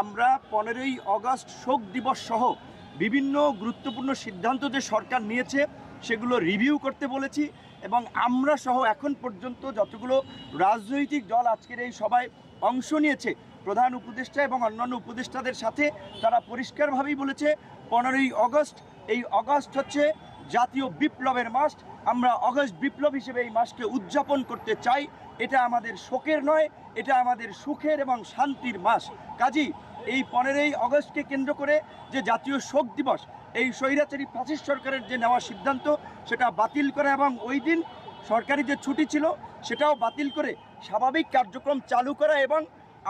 আমরা পনেরোই অগস্ট শোক দিবস সহ বিভিন্ন গুরুত্বপূর্ণ সিদ্ধান্ত যে সরকার নিয়েছে, সেগুলো রিভিউ করতে বলেছি এবং আমরা সহ এখন পর্যন্ত যতগুলো রাজনৈতিক দল আজকের এই সভায় অংশ নিয়েছে, প্রধান উপদেষ্টা এবং অন্যান্য উপদেষ্টাদের সাথে তারা পরিষ্কারভাবেই বলেছে, পনেরোই অগস্ট, এই অগস্ট হচ্ছে জাতীয় বিপ্লবের মাস, আমরা অগস্ট বিপ্লব হিসেবে এই মাসকে উদযাপন করতে চাই। এটা আমাদের শোকের নয়, এটা আমাদের সুখের এবং শান্তির মাস। কাজী, এই পনেরোই অগস্টকে কেন্দ্র করে যে জাতীয় শোক দিবস, এই স্বৈরাচারী ফাঁসিস সরকারের যে নেওয়া সিদ্ধান্ত, সেটা বাতিল করা এবং ওই দিন সরকারি যে ছুটি ছিল, সেটাও বাতিল করে স্বাভাবিক কার্যক্রম চালু করা এবং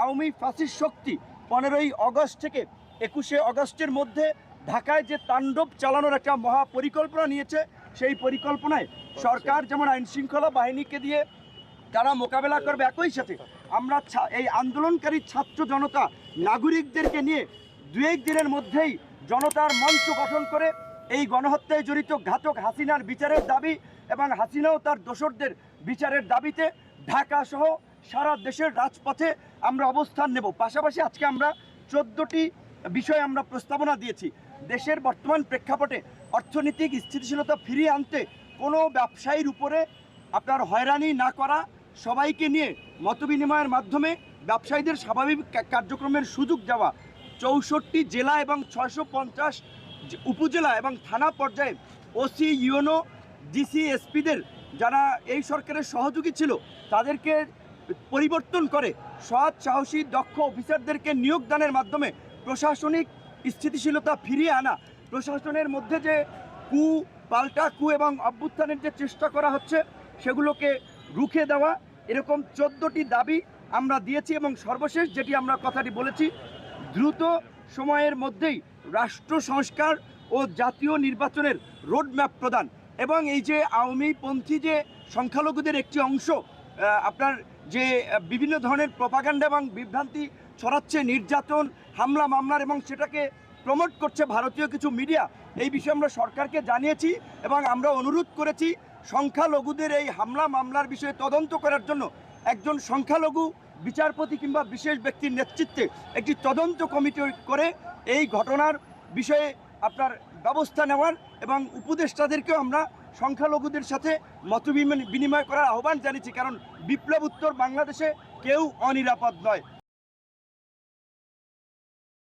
আওয়ামী ফাঁসির শক্তি পনেরোই অগস্ট থেকে একুশে অগস্টের মধ্যে ঢাকায় যে তাণ্ডব চালানোর একটা মহা পরিকল্পনা নিয়েছে, সেই পরিকল্পনায় সরকার যেমন আইনশৃঙ্খলা বাহিনীকে দিয়ে তারা মোকাবেলা করবে একই সাথে। আমরা এই আন্দোলনকারী ছাত্র জনতা নাগরিকদেরকে নিয়ে দু এক দিনের মধ্যেই জনতার মঞ্চ গঠন করে এই গণহত্যায় জড়িত ঘাতক হাসিনার বিচারের দাবি এবং হাসিনাও তার দোসরদের বিচারের দাবিতে ঢাকা সহ সারা দেশের রাজপথে আমরা অবস্থান নেব। পাশাপাশি আজকে আমরা চোদ্দোটি বিষয়ে আমরা প্রস্তাবনা দিয়েছি। দেশের বর্তমান প্রেক্ষাপটে অর্থনৈতিক স্থিতিশীলতা ফিরিয়ে আনতে কোনো ব্যবসায়ীর উপরে আপনার হয়রানি না করা সবাইকে নিয়ে মতবিনিময়ের মাধ্যমে ব্যবসায়ীদের স্বাভাবিক কার্যক্রমের সুযোগ দেওয়া। চৌষট্টি জেলা এবং ছয়শো পঞ্চাশ উপজেলা এবং থানা পর্যায়ে ওসি ইউনো ডিসি এসপিদের যারা এই সরকারের সহযোগী ছিল, তাদেরকে পরিবর্তন করে সৎ, সাহসী, দক্ষ অফিসারদেরকে নিয়োগদানের মাধ্যমে প্রশাসনিক স্থিতিশীলতা ফিরিয়ে আনা। প্রশাসনের মধ্যে যে কু, পাল্টা কু এবং অভ্যুত্থানের যে চেষ্টা করা হচ্ছে, সেগুলোকে রুখে দেওয়া। এরকম চোদ্দোটি দাবি আমরা দিয়েছি এবং সর্বশেষ যেটি আমরা কথাটি বলেছি, দ্রুত সময়ের মধ্যেই রাষ্ট্র সংস্কার ও জাতীয় নির্বাচনের রোডম্যাপ প্রদান এবং এই যে আওয়ামীপন্থী যে সংখ্যালঘুদের একটি অংশ আপনার যে বিভিন্ন ধরনের প্রপাগান্ডা এবং বিভ্রান্তি ছড়াচ্ছে, নির্যাতন, হামলা, মামলার এবং সেটাকে প্রমোট করছে ভারতীয় কিছু মিডিয়া এই বিষয়ে আমরা সরকারকে জানিয়েছি এবং আমরা অনুরোধ করেছি সংখ্যালঘুদের এই হামলা মামলার বিষয়ে তদন্ত করার জন্য একজন সংখ্যালঘু, বিচারপতি কিংবা বিশেষ ব্যক্তির নেতৃত্বে একটি তদন্ত কমিটি করে এই ঘটনার বিষয়ে আপনার ব্যবস্থা নেওয়ার এবং উপদেষ্টাদেরকেও আমরা সংখ্যালঘুদের সাথে মত বিনিময় করার আহ্বান জানিয়েছি। কারণ বিপ্লব উত্তর বাংলাদেশে কেউ অনিরাপদ নয়।